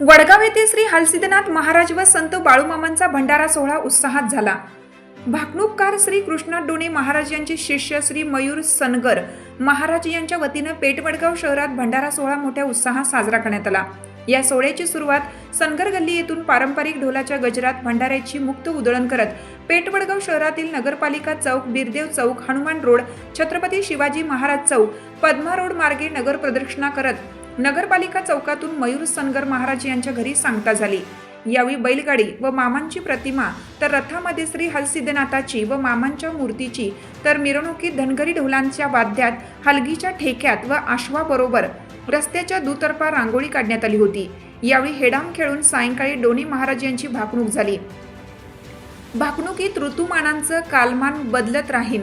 वडगाव येथे श्री हलसिद्धनाथ महाराज व संत बाळूमामांचा भंडारा सोहळा उत्साहात झाला. भाकणूककार श्री कृष्णा डोणे महाराज यांचे शिष्य श्री मयूर सनगर महाराज यांच्या वतीनं पेटवडगाव शहरात भंडारा सोहळा मोठ्या उत्साहात साजरा करण्यात आला. या सोहळ्याची सुरुवात सनगर गल्ली येथून पारंपरिक ढोलाच्या गजरात भंडाऱ्याची मुक्त उधळण करत पेटवडगाव शहरातील नगरपालिका चौक बिरदेव चौक हनुमान रोड छत्रपती शिवाजी महाराज चौक पद्मा रोड मार्गे नगर प्रदक्षिणा करत नगरपालिका चौकातून मयूर सनगर महाराज यांच्या घरी सांगता झाली. यावेळी बैलगाडी व मामांची प्रतिमा तर रथामध्ये श्री हलसिद्धनाथाची व मामांच्या मूर्तीची तर मिरवणुकीत धनगरी ढोलांच्या वाद्यात हलगीच्या ठेक्यात व आश्वाबरोबर रस्त्याच्या दुतर्फा रांगोळी काढण्यात आली होती. यावेळी हेडाम खेळून सायंकाळी डोनी महाराज यांची भाकणूक झाली. भाकणुकीत ऋतुमानांचं कालमान बदलत राहीन.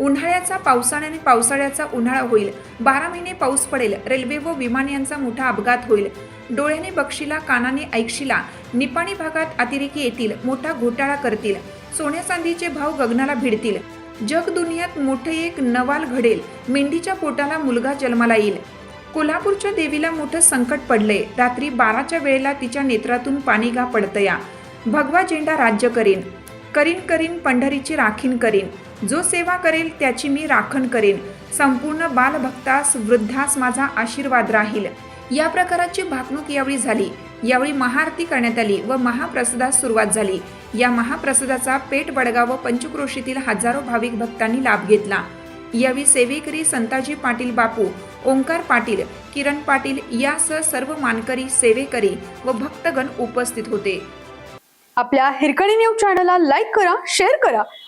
उन्हाळ्याचा पावसाळ्याने पावसाळ्याचा उन्हाळा होईल. बारा महिने पाऊस पडेल. रेल्वे व विमान यांचा मोठा अपघात होईल. डोळ्याने बक्षीला कानाने ऐकशीला. निपाणी भागात अतिरेकी येतील. मोठा घोटाळा करतील. सोन्या चांदीचे भाव गगनाला भिडतील. जग दुनियात मोठे एक नवाल घडेल. मेंढीच्या पोटाला मुलगा जन्माला येईल. कोल्हापूरच्या देवीला मोठं संकट पडलंय. रात्री बाराच्या वेळेला तिच्या नेत्रातून पाणीगा पडतया. भगवा झेंडा राज्य करीन. करीन करीन पंढरीची राखीन करीन. जो सेवा करेल त्याची मी राखण करेन. संपूर्ण बालभक्तास वृद्धास माझा आशीर्वाद राहील. या प्रकाराची भाकणूक यावेळी झाली. यावेळी महाआरती करण्यात आली व महाप्रसादास सुरुवात झाली. या महाप्रसादाचा पेठ वडगाव व पंचक्रोशीतील हजारो भाविक भक्तांनी लाभ घेतला. यावेळी सेवेकरी संताजी पाटील बापू ओंकार पाटील किरण पाटील यासह सर्व मानकरी सेवेकरी व भक्तगण उपस्थित होते. आपल्या हिरकणी न्यूज चॅनलला लाईक करा शेअर करा